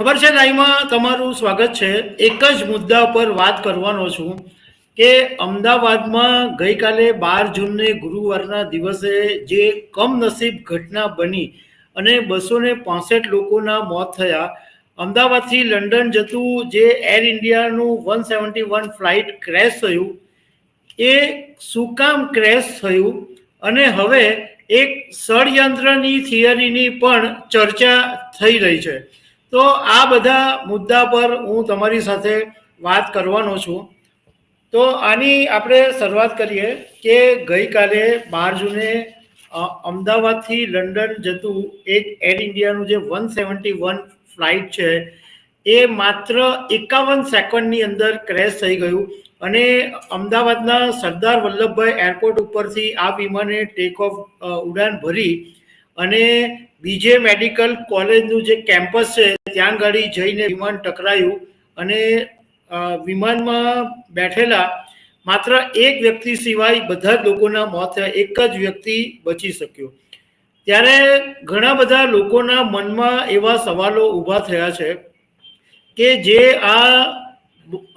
ખબર છે લાઈમાં તમારું સ્વાગત છે. એક જ મુદ્દા પર વાત કરવાનો છું કે અમદાવાદમાં ગઈકાલે બાર જૂનને ગુરુવારના દિવસે જે કમનસીબ ઘટના બની અને બસો ને પાસઠ લોકોના મોત થયા, અમદાવાદથી લંડન જતું જે air ઇન્ડિયાનું one seventy one flight crash થયું, એ શું કામ ક્રેશ થયું અને હવે એક ષડયંત્રની થિયરીની પણ ચર્ચા થઈ રહી છે. તો આ બધા મુદ્દા પર હું તમારી સાથે વાત કરવાનો છું. તો આની આપણે શરૂઆત કરીએ કે ગઈકાલે બાર જૂને અમદાવાદથી લંડન જતું એક એર ઇન્ડિયાનું જે વન સેવન્ટી વન ફ્લાઇટ છે, એ માત્ર એકાવન સેકન્ડની અંદર ક્રેશ થઈ ગયું અને અમદાવાદના સરદાર વલ્લભભાઈ એરપોર્ટ ઉપરથી આ વિમાને ટેક ઓફ ઉડાન ભરી અને બીજે મેડિકલ કોલેજનું જે કેમ્પસ છે ત્યાં ગાડી જઈને વિમાન ટકરાયું અને વિમાનમાં બેઠેલા માત્ર એક વ્યક્તિ સિવાય બધા જ લોકોના મોત થયા. એક જ વ્યક્તિ બચી શક્યો. ત્યારે ઘણા બધા લોકોના મનમાં એવા સવાલો ઊભા થયા છે કે જે આ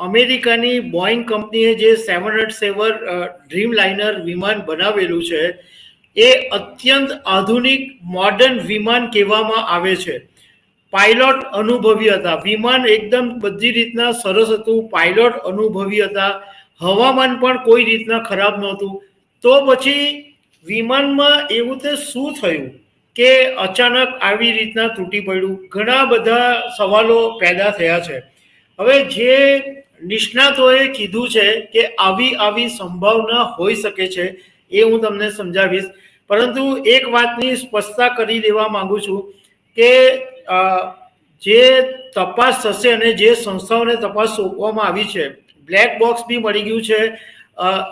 અમેરિકાની બોઈંગ કંપનીએ જે seven hundred seven Dreamliner વિમાન બનાવેલું છે, એ અત્યંત આધુનિક, મોડર્ન વિમાન કહેવામાં આવે છે. પાયલોટ અનુભવી હતા. વિમાન એકદમ બધી રીતના સરસ હતું. પાયલોટ અનુભવી હતા. હવામાન પણ કોઈ રીતના ખરાબ નહોતું. તો પછી વિમાનમાં એવું તે શું થયું કે અચાનક આવી રીતના તૂટી પડ્યું? ઘણા બધા સવાલો પેદા થયા છે. હવે જે નિષ્ણાતોએ કીધું છે કે આવી આવી સંભાવના હોઈ શકે છે એ હું તમને સમજાવીશ. પરંતુ એક વાતની સ્પષ્ટતા કરી દેવા માંગુ છું કે જે તપાસ થશે અને જે સંસ્થાઓને તપાસ સોંપવામાં આવી છે બ્લેક બોક્સ બી મળી ગયું છે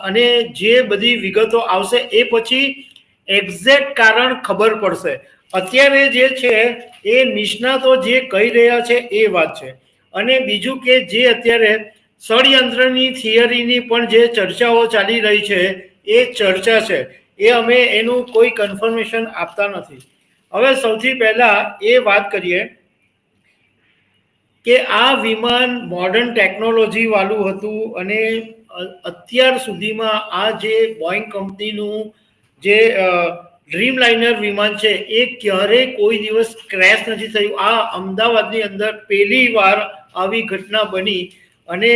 અને જે બધી વિગતો આવશે એ પછી એક્ઝેક્ટ કારણ ખબર પડશે. અત્યારે જે છે, એ નિષ્ણાતો જે કહી રહ્યા છે એ વાત છે. અને બીજું કે જે અત્યારે ષડયંત્રની થિયરીની પણ જે ચર્ચાઓ ચાલી રહી છે, એ ચર્ચા છે. એ અમે એનું કોઈ કન્ફર્મેશન આપતા નથી. હવે સૌથી પહેલા એ વાત કરીએ કે આ વિમાન મોડર્ન ટેકનોલોજી વાળું હતું અને અત્યાર સુધીમાં આ જે બોઈંગ કંપનીનું જે ડ્રીમ લાઇનર વિમાન છે, એ ક્યારેય કોઈ દિવસ ક્રેશ નથી થયું. આ અમદાવાદની અંદર પહેલી વાર આવી ઘટના બની અને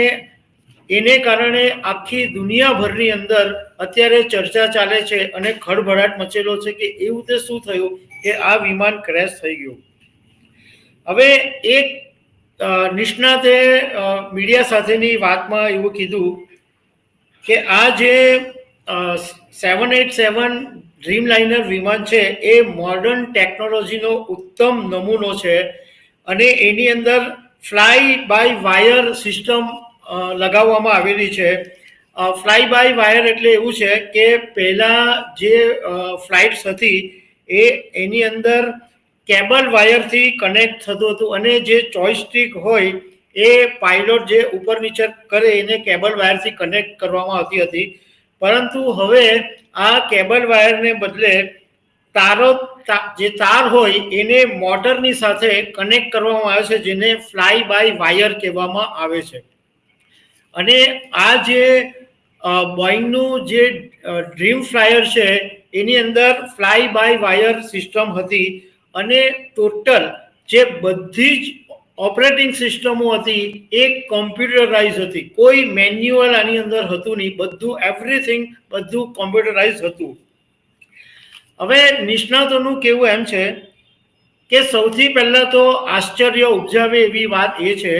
એને કારણે આખી દુનિયાભરની અંદર અત્યારે ચર્ચા ચાલે છે અને ખળભળાટ મચેલો છે કે એવું તે શું થયું? કે આ વિમાન ક્રેશ થઈ ગયું. હવે એક નિષ્ણાતે મીડિયા સાથેની વાતમાં એવું કીધું કે આ જે seven eight seven Dreamliner વિમાન છે, એ મોડર્ન ટેકનોલોજીનો ઉત્તમ નમૂનો છે અને એની અંદર ફ્લાય બાય વાયર સિસ્ટમ લગાવવામાં આવેલી છે. ફ્લાય બાય વાયર એટલે એવું છે કે પહેલાં જે ફ્લાઇટ્સ હતી એ એની અંદર કેબલ વાયરથી કનેક્ટ થતું હતું અને જે જોયસ્ટિક હોય એ પાઇલોટ જે ઉપર નીચે કરે એને કેબલ વાયરથી કનેક્ટ કરવામાં આવતી હતી. પરંતુ હવે આ કેબલ વાયરને બદલે તારો જે તાર હોય એને મોટરની સાથે કનેક્ટ કરવામાં આવે છે, જેને ફ્લાય બાય વાયર કહેવામાં આવે છે. અને આ જે બોઈંગનું જે ડ્રીમ ફ્લાયર છે એની અંદર ફ્લાય બાય વાયર સિસ્ટમ હતી અને ટોટલ જે બધી જ ઓપરેટિંગ સિસ્ટમો હતી, એ કોમ્પ્યુટરાઇઝ હતી. કોઈ મેન્યુઅલ આની અંદર હતું નહીં. બધું એવરીથિંગ બધું કોમ્પ્યુટરાઇઝ હતું. હવે નિષ્ણાતોનું કેવું એમ છે કે સૌથી પહેલાં તો આશ્ચર્ય ઉપજાવે એવી વાત એ છે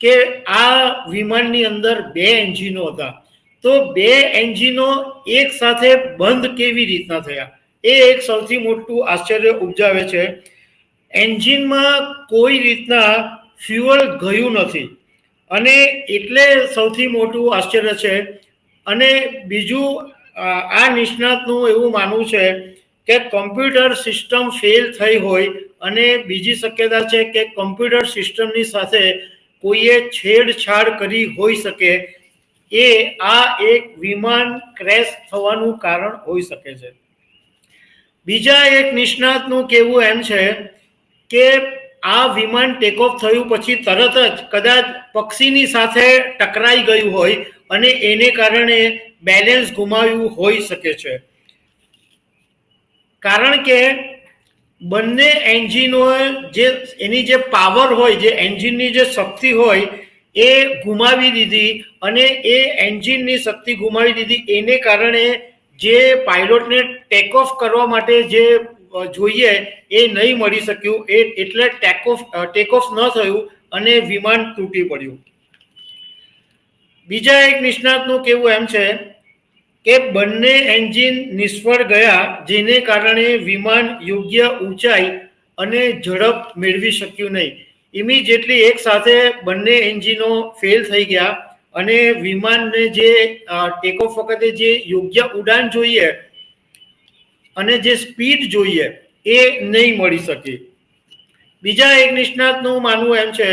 કે આ વિમાનની અંદર બે એન્જિનો હતા. તો બે એન્જિનો એક સાથે બંધ કેવી રીતના થયા? એ એક સૌથી મોટું આશ્ચર્ય ઉપજાવે છે. એન્જિનમાં કોઈ રીતના ફ્યુઅલ ગયું નથી. અને એટલે સૌથી મોટું આશ્ચર્ય છે. અને બીજું, આ નિષ્ણાતનું એવું માનવું છે કે કોમ્પ્યુટર સિસ્ટમ ફેલ થઈ હોય અને બીજી શક્યતા છે કે કોમ્પ્યુટર સિસ્ટમની સાથે કોઈએ છેડછાડ કરી હોઈ શકે એ આ એક વિમાન ક્રેશ થવાનું કારણ હોઈ શકે છે. બીજા એક નિષ્ણાતનું કહેવું એમ છે કે આ વિમાન ટેક ઓફ થયું પછી તરત જ કદાચ પક્ષીની સાથે ટકરાઈ ગયું હોય અને એને કારણે બેલેન્સ ગુમાવ્યું હોઈ શકે છે. કારણ કે બંને એન્જિનો જે એની જે પાવર હોય, જે એન્જિનની જે શક્તિ હોય એ ગુમાવી દીધી અને એ એન્જિનની શક્તિ ગુમાવી દીધી. એને કારણે જે પાયલોટને ટેક ઓફ કરવા માટે જે જોઈએ એ નહીં મળી શક્યું. એ એટલે ટેક ઓફ ટેક ઓફ ન થયું અને વિમાન તૂટી પડ્યું. બીજા એક નિષ્ણાતનું કહેવું એમ છે કે બંને એન્જિન નિષ્ફળ ગયા, જેને કારણે વિમાન યોગ્ય ઊંચાઈ અને ઝડપ મેળવી શક્યું નહીં. ઇમિડિયેટલી એક સાથે બંને એન્જિનો ફેલ થઈ ગયા અને વિમાનને જે ટેક ઓફ વખતે જે યોગ્ય ઉડાન જોઈએ અને જે સ્પીડ જોઈએ એ નહીં મળી શકી. બીજા એક નિષ્ણાતનું માનવું એમ છે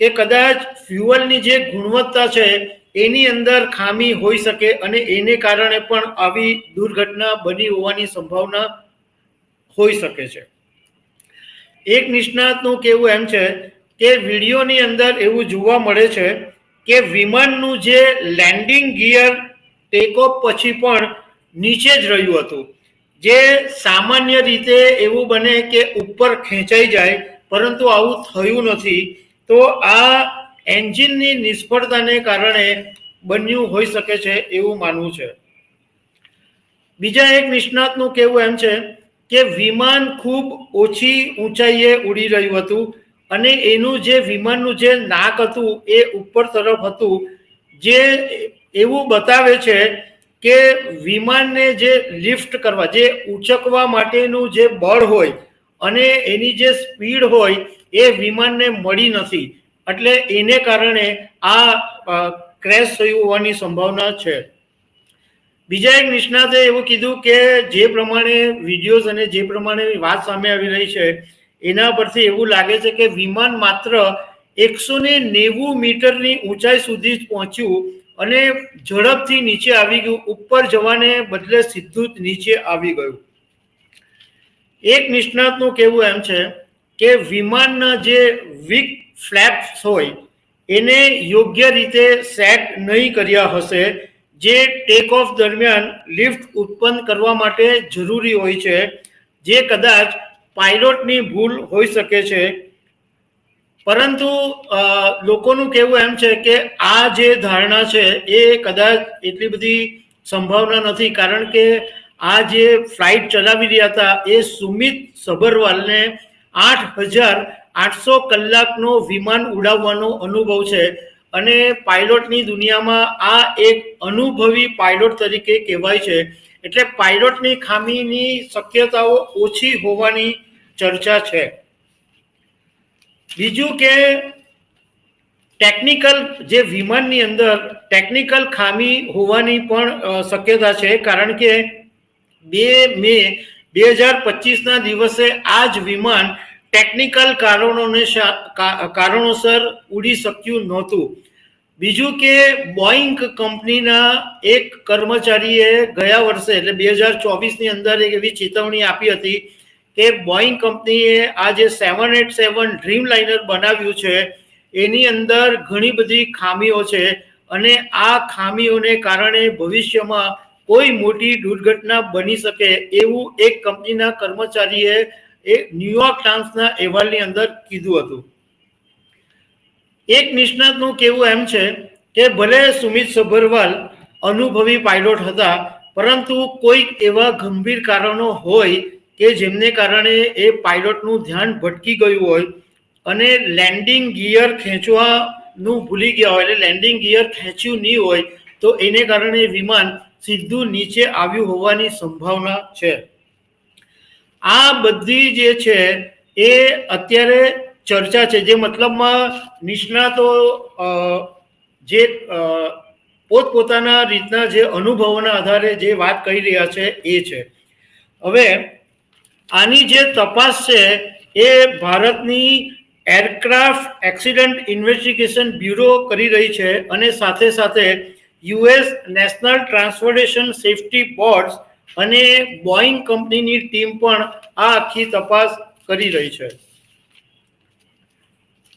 કે કદાચ ફ્યુઅલની જે ગુણવત્તા છે એની અંદર ખામી હોઈ શકે અને એને કારણે પણ આવી દુર્ઘટના બની હોવાની સંભાવના હોઈ શકે છે. એક નિષ્ણાતનું કહેવું એમ છે કે વિડીયોની અંદર એવું જોવા મળે છે કે વિમાનનું જે લેન્ડિંગ ગિયર ટેકઓફ પછી પણ નીચે જ રહ્યું હતું. જે સામાન્ય રીતે એવું બને કે ઉપર ખેંચાઈ જાય, પરંતુ આવું થયું નથી. તો આ એન્જિનની નિષ્ફળતાને કારણે બન્યું હોઈ શકે છે એવું માનવું છે. બીજા એક નિષ્ણાતનું કહેવું એમ છે કે વિમાન ખૂબ ઓછી ઊંચાઈએ ઉડી રહ્યું હતું. અને એનું જે વિમાનનું જે નાક હતું, એ ઉપર તરફ હતું, જે એવું બતાવે છે કે વિમાનને જે લિફ્ટ કરવા, જે ઉચકવા માટેનું જે બળ હોય અને એની જે સ્પીડ હોય, એ વિમાનને મળી નથી. એટલે એને કારણે આ ક્રેશ થયું હોવાની સંભાવના છે. બીજા એક નિષ્ણાતે એવું કીધું કે જે પ્રમાણે વિડીયોઝ અને જે પ્રમાણે વાત સામે આવી રહી છે એના પરથી એવું લાગે છે કે વિમાન માત્ર એકસો ને નેવું મીટરની ઊંચાઈ સુધી જ પહોંચ્યું અને ઝડપથી નીચે આવી ગયું. ઉપર જવાને બદલે સીધું જ નીચે આવી ગયું. એક નિષ્ણાતનું કહેવું એમ છે કે વિમાનના જે વીક ફ્લેપ્સ હોય, એને યોગ્ય રીતે સેટ નહીં કર્યા હશે, જે ટેક ઓફ દરમિયાન લિફ્ટ ઉત્પન્ન કરવા માટે જરૂરી હોય છે, જે કદાચ પાયલોટની ભૂલ હોઈ શકે છે. પરંતુ લોકોનું કહેવું એમ છે કે આ જે ધારણા છે એ કદાચ એટલી બધી સંભાવના નથી. કારણ કે આ જે ફ્લાઇટ ચલાવી રહ્યા હતા એ સુમિત સબરવાલને આઠ હજાર આઠસો કલાકનો વિમાન ઉડાવવાનો અનુભવ છે અને પાયલોટની દુનિયામાં આ એક અનુભવી પાયલોટ તરીકે કહેવાય છે. એટલે પાયલોટની ખામીની શક્યતાઓ ઓછી હોવાની ચર્ચા છે. બીજું કે ટેકનિકલ જે વિમાનની અંદર ટેકનિકલ ખામી હોવાની પણ શક્યતા છે. કારણ કે બે મે બે હજાર પચીસના દિવસે આ જ વિમાન ટેકનિકલ કારણોને કારણોસર ઉડી શક્યું નહોતું. બીજું કે બોઈંગ કંપનીના એક કર્મચારીએ ગયા વર્ષે, એટલે બે હજાર ચોવીસની અંદર એક એવી ચેતવણી આપી હતી કે બોઈંગ કંપનીએ આ જે seven eight seven Dreamliner બનાવ્યું છે, એની અંદર ઘણી બધી ખામીઓ છે અને આ ખામીઓને કારણે ભવિષ્યમાં કોઈ મોટી દુર્ઘટના બની શકે એવું એક કંપનીના કર્મચારીએ એ ન્યુયોર્ક ટાઈમ્સના અહેવાલની અંદર કીધું હતું. એક નિષ્ણાતનું કહેવું એમ છે કે ભલે સુમિત સભરવાલ અનુભવી પાયલોટ હતા, પરંતુ કોઈક એવા ગંભીર કારણો હોય કે જેમને કારણે એ પાયલોટનું ધ્યાન ભટકી ગયું હોય અને લેન્ડિંગ ગિયર ખેંચવાનું ભૂલી ગયા હોય, એટલે લેન્ડિંગ ગિયર ખેંચ્યું નહીં હોય, તો એને કારણે વિમાન સીધું નીચે આવ્યું હોવાની સંભાવના છે. આ બધી જે છે એ અત્યારે ચર્ચા છે, જે મતલબમાં નિષ્ણાતો જે પોતપોતાના રીતના જે અનુભવોના આધારે જે વાત કરી રહ્યા છે એ છે. હવે, આની જે તપાસ છે એ ભારતની એરક્રાફ્ટ એક્સિડન્ટ ઇન્વેસ્ટિગેશન બ્યુરો કરી રહી છે અને સાથે સાથે US national transportation safety boards અને બોઈંગ કંપનીની ટીમ પણ આ આખી તપાસ કરી રહી છે.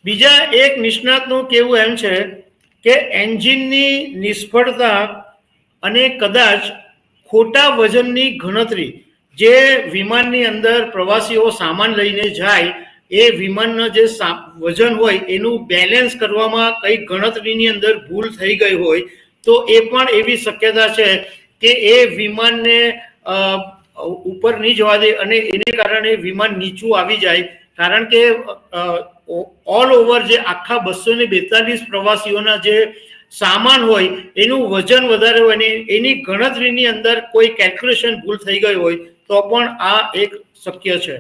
બીજા એક નિષ્ણાતનું કેવું એમ છે કે એન્જિનની નિષ્ફળતા અને કદાચ ખોટા વજનની ગણતરી જે વિમાનની અંદર પ્રવાસીઓ સામાન લઈને જાય, એ વિમાનનો જે વજન હોય એનું બેલેન્સ કરવામાં કઈ ગણતરીની અંદર ભૂલ થઈ ગઈ હોય, તો એ પણ એવી શક્યતા છે કે એ વિમાનને ઉપર નહીં જવા દે અને એને કારણે વિમાન નીચું આવી જાય. કારણ કે ઓલ ઓવર જે આખા બસો ને બેતાલીસ પ્રવાસીઓના જે સામાન હોય, એનું વજન વધારે હોય ને એની ગણતરીની અંદર કોઈ કેલ્ક્યુલેશન ભૂલ થઈ ગઈ હોય, તો પણ આ એક શક્ય છે.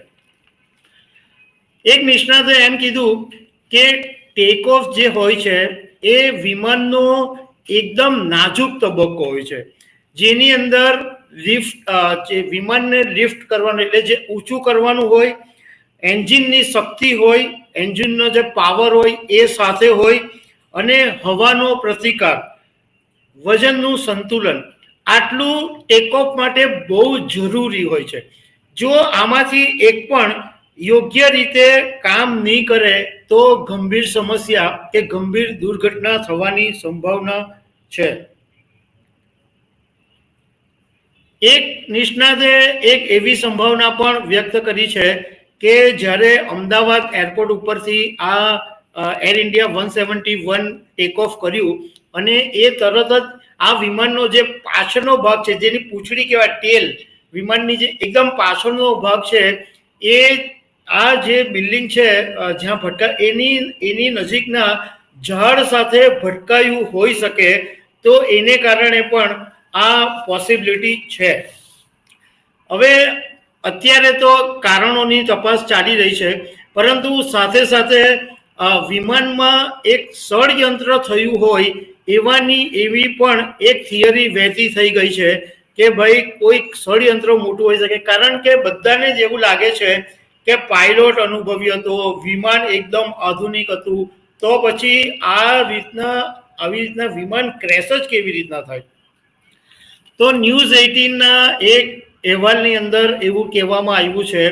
એક નિષ્ણાતે એમ કીધું કે ટેક ઓફ જે હોય છે, એ વિમાનનો એકદમ નાજુક તબક્કો હોય છે. જેની અંદર લિફ્ટ જે વિમાનને લિફ્ટ કરવાનું, એટલે જે ઊંચું કરવાનું હોય, એન્જિનની શક્તિ હોય એન્જિનનો જે પાવર હોય એ સાથે હોય અને હવાનો પ્રતિકાર, વજનનું સંતુલન, આટલું ટેકઓફ માટે બહુ જરૂરી હોય છે. જો આમાંથી એક પણ યોગ્ય રીતે કામ નહીં કરે, તો ગંભીર સમસ્યા કે ગંભીર દુર્ઘટના થવાની સંભાવના છે. એક નિષ્ણાતે એક એવી સંભાવના પણ વ્યક્ત કરી છે કે જ્યારે અમદાવાદ એરપોર્ટ ઉપરથી આ Air India one seventy one take off કર્યું અને એ તરત જ આ વિમાનનો જે પાછળનો ભાગ છે, જેની પૂંછડી કહેવાય ટેલ વિમાનની જે એકદમ પાછળનો ભાગ છે, એ આ જે બિલ્ડિંગ છે જ્યાં ભટકા, એની એની નજીકના ઝાડ સાથે ભટકાયું હોઈ શકે, તો એને કારણે પણ આ પોસિબિલિટી છે. હવે અત્યારે તો કારણોની તપાસ ચાલી રહી છે, પરંતુ સાથે સાથે વિમાનમાં એક ષડયંત્ર થયું હોય, એવાની એવી પણ એક થિયરી વહેતી થઈ ગઈ છે કે ભાઈ કોઈક ષડયંત્ર મોટું હોઈ શકે. કારણ કે બધાને જ એવું લાગે છે કે પાયલોટ અનુભવી હતો, વિમાન એકદમ આધુનિક હતું, તો પછી આ રીતના, આવી રીતના વિમાન ક્રેશ જ કેવી રીતના થાય? તો ન્યૂઝ એઇટીનના એક અહેવાલની અંદર એવું કહેવામાં આવ્યું છે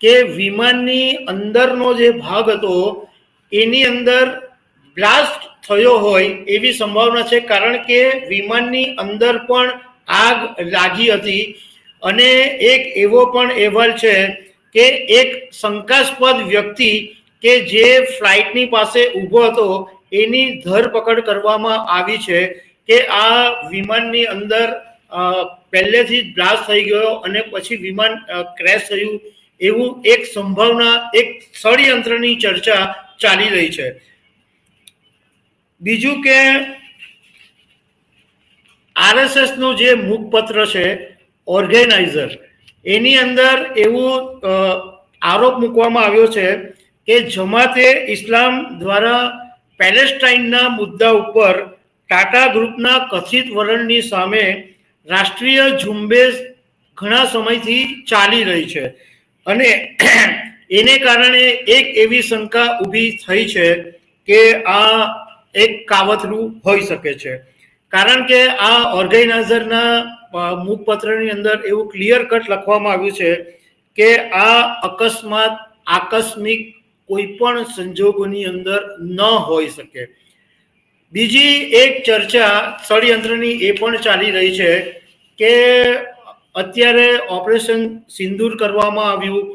કે વિમાનની અંદરનો જે ભાગ હતો, એની અંદર બ્લાસ્ટ થયો હોય એવી સંભાવના છે, કારણ કે વિમાનની અંદર પણ આગ લાગી હતી. અને એક એવો પણ અહેવાલ છે કે એક શંકાસ્પદ વ્યક્તિ કે જે ફ્લાઇટની પાસે ઊભો હતો, એની ધરપકડ કરવામાં આવી છે કે આ વિમાનની અંદર પહેલેથી જ બ્લાસ્ટ થઈ ગયો અને પછી વિમાન ક્રેશ થયું એવું એક સંભાવના, એક ષડયંત્રની ચર્ચા ચાલી રહી છે. બીજું કે આરએસએસનો જે મુખપત્ર છે, ઓર્ગેનાઇઝર, એની અંદર એવું આરોપ મૂકવામાં આવ્યો છે કે જમાતે ઇસ્લામ દ્વારા પેલેસ્ટાઇનના મુદ્દા ઉપર ટાટા ગ્રુપના કથિત વલણની સામે રાષ્ટ્રીય ઝુંબેશ ઘણા સમયથી ચાલી રહી છે. અને એને કારણે એક એવી શંકા ઊભી થઈ છે કે આ એક કાવતરું હોઈ શકે છે. કારણ કે આ ઓર્ગેનાઇઝરના મુખપત્રની અંદર એવું ક્લિયર કટ લખવામાં આવ્યું છે કે આ અકસ્માત, આકસ્મિક કોઈ પણ સંજોગોની અંદર ન હોઈ શકે. બીજી એક ચર્ચા ષડયંત્રની એ પણ ચાલી રહી છે કે અત્યારે ઓપરેશન સિંદૂર કરવામાં આવ્યું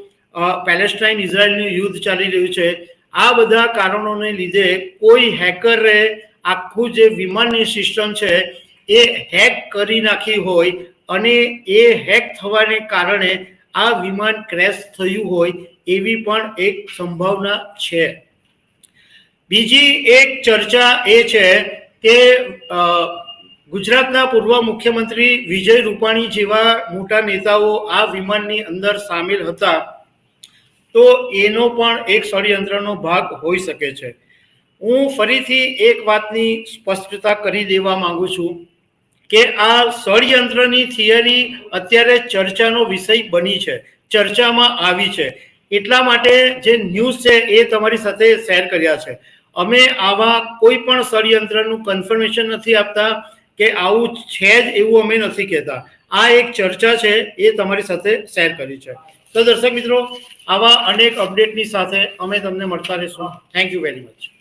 પેલેસ્ટાઈન ઇઝરાયલનું યુદ્ધ ચાલી રહ્યું છે. આ બધા કારણોને લીધે કોઈ હેકરે આખું જે વિમાનની સિસ્ટમ છે એ હેક કરી નાખી હોય અને એ હેક થવાને કારણે આ વિમાન ક્રેશ થયું હોય એવી પણ એક સંભાવના છે. બીજી એક ચર્ચા એ છે કે ગુજરાતના પૂર્વ મુખ્યમંત્રી વિજય રૂપાણી જેવા મોટા નેતાઓ આ વિમાનની અંદર સામેલ હતા, તો એનો પણ એક ષડયંત્રનો ભાગ હોઈ શકે છે. હું ફરીથી એક વાતની સ્પષ્ટતા કરી દેવા માંગુ છું કે આ ષડયંત્રની થિયરી અત્યારે ચર્ચાનો વિષય બની છે, ચર્ચામાં આવી છે. એટલા માટે જે ન્યૂઝ છે એ તમારી સાથે શેર કર્યા છે. અમે આવા કોઈ પણ ષડયંત્રનું કન્ફર્મેશન નથી આપતા કે આવું છે જ એવું અમે નથી કહેતા. આ એક ચર્ચા છે, એ તમારી સાથે શેર કરી છે. તો દર્શક મિત્રો, આવા અનેક અપડેટની સાથે અમે તમને મળતા રહીશું. Thank you very much